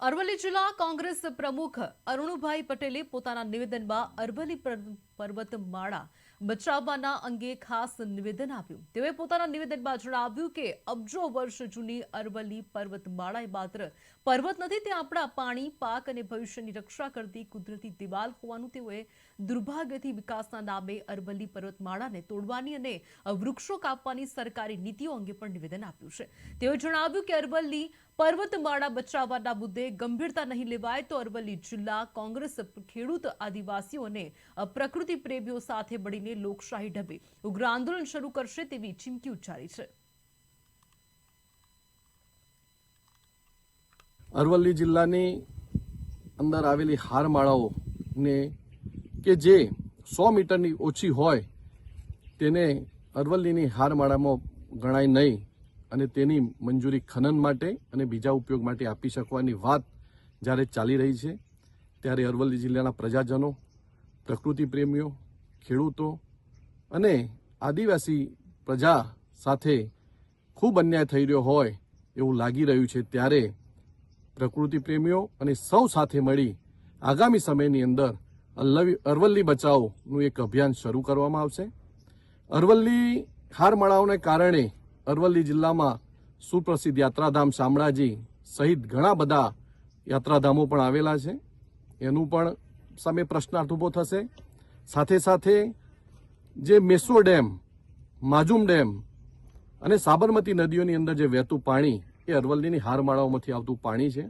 અરવલ્લી જિલ્લા કોંગ્રેસ પ્રમુખ અરુણભાઈ પટેલે પોતાના નિવેદનમાં અરવલ્લી પર્વતમાળા બચાવવાના અંગે ખાસ નિવેદન આપ્યું. તેઓએ પોતાના નિવેદનમાં જણાવ્યું કે, અબજો વર્ષ જૂની અરવલ્લી પર્વતમાળા એ માત્ર પર્વત નથી, તે આપણા પાણી, પાક અને ભવિષ્યની રક્ષા કરતી કુદરતી દિવાલ હોવાનું તેઓએ દુર્ભાગ્યથી વિકાસના નામે અરવલ્લી પર્વતમાળાને તોડવાની અને વૃક્ષો કાપવાની સરકારી નીતિઓ અંગે પણ નિવેદન આપ્યું છે. તેઓએ જણાવ્યું કે, અરવલ્લી પર્વતમાળા બચાવવાના મુદ્દે ગંભીરતા નહીં લેવાય તો અરવલ્લી જિલ્લા કોંગ્રેસ ખેડૂત આદિવાસીઓ અને પ્રકૃતિ પ્રેમીઓ સાથે મળીને લોકશાહી ઢબે ઉગ્ર આંદોલન શરૂ કરશે તેવી ચીમકી ઉચ્ચારી છે. અરવલ્લી જિલ્લાની અંદર આવેલી હારમાળાઓને કે જે સો મીટરની ઓછી હોય તેને અરવલ્લીની હારમાળામાં ગણાય નહીં અને તેની મંજૂરી ખનન માટે અને બીજા ઉપયોગ માટે આપી શકવાની વાત જ્યારે ચાલી રહી છે, ત્યારે અરવલ્લી જિલ્લાના પ્રજાજનો પ્રકૃતિ પ્રેમીઓ, ખેડૂતો અને આદિવાસી પ્રજા સાથે ખૂબ અન્યાય થઈ રહ્યો હોય એવું લાગી રહ્યું છે ત્યારે પ્રકૃતિ પ્રેમીઓ અને સૌ સાથે મળી આગામી સમયની અંદર અલ્લવી, અરવલ્લી બચાવનું એક અભિયાન શરૂ કરવામાં આવશે. અરવલ્લી હારમાળાઓને કારણે અરવલ્લી જિલ્લામાં સુપ્રસિદ્ધ યાત્રાધામ શામળાજી સહિત ઘણા બધા યાત્રાધામો પણ આવેલા છે. એનું પણ સામે પ્રશ્નાર્થ ઊભો થશે. સાથે સાથે જે મેસો ડેમ, માજુમ ડેમ અને સાબરમતી નદીઓની અંદર જે વહેતું પાણી એ અરવલ્લીની હારમાળાઓમાંથી આવતું પાણી છે.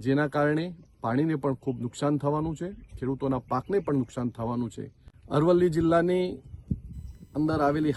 જેના કારણે પાણીને પણ ખૂબ નુકસાન થવાનું છે. ખેડૂતોના પાકને પણ નુકસાન થવાનું છે. અરવલ્લી જિલ્લાની અંદર આવેલી